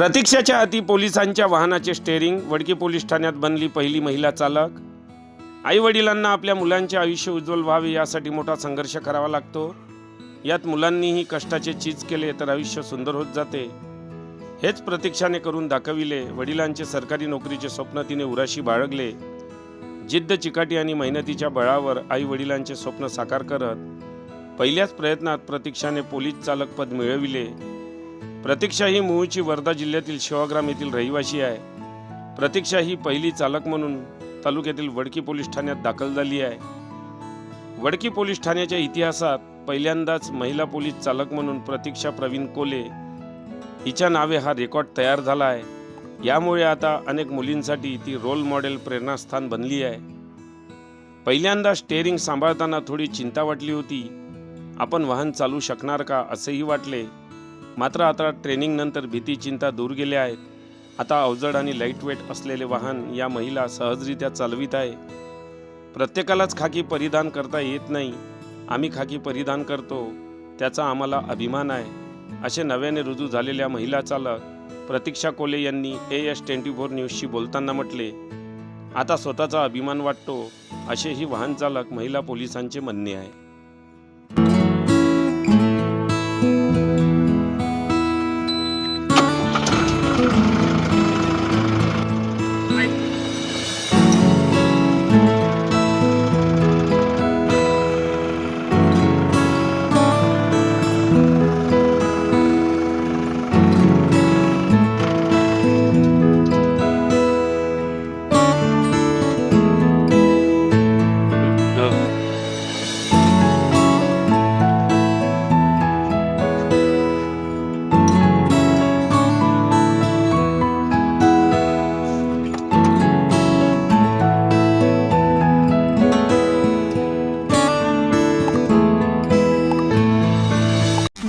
प्रतीक्षाच्या हाती पोलिसांच्या वाहनाचे स्टेअरिंग वडकी पोलीस ठाण्यात बनली पहिली महिला चालक. आई वडिलांना आपल्या मुलांचे आयुष्य उज्ज्वल व्हावे यासाठी मोठा संघर्ष करावा लागतो. यात मुलांनीही कष्टाचे चीज केले तर आयुष्य सुंदर होत जाते. हेच प्रतीक्षाने करून दाखविले वडिलांचे सरकारी नोकरीचे स्वप्न तिने उराशी बाळगले. जिद्द चिकाटी आणि मेहनतीच्या बळावर आई वडिलांचे स्वप्न साकार करत पहिल्याच प्रयत्नात प्रतीक्षाने पोलीस चालक पद मिळविले. प्रतीक्षा ही मूळची वर्धा जिल्ह्यातील शिवाग्राम येथील रहिवासी आहे. प्रतीक्षा ही पहिली चालक म्हणून तालुक्यातील वडकी पोलीस ठाण्यात दाखल झाली आहे. वडकी पोलीस ठाण्याच्या इतिहासात पहिल्यांदाच महिला पोलीस चालक म्हणून प्रतीक्षा प्रवीण कोले हिच्या नावे हा रेकॉर्ड तयार झाला आहे. यामुळे आता अनेक मुलींसाठी ती रोल मॉडेल प्रेरणास्थान बनली आहे. पहिल्यांदा स्टेअरिंग सांभाळताना थोडी चिंता वाटली होती. आपण वाहन चालू शकणार का असेही वाटले. मात्र आता ट्रेनिंग नंतर भीती चिंता दूर गेल्या आहेत आता अवजड आणि लाईटवेट असलेले वाहन या महिला सहजरित्या चालवित आहे. प्रत्येकालाच खाकी परिधान करता येत नाही. आम्ही खाकी परिधान करतो. त्याचा आम्हाला अभिमान आहे. असे नव्याने रुजू झालेल्या महिला चालक प्रतीक्षा कोले यांनी ए एस ट्वेंटी फोर न्यूजशी बोलताना म्हटले आता स्वतःचा अभिमान वाटतो असेही वाहन चालक महिला पोलिसांचे म्हणणे आहे.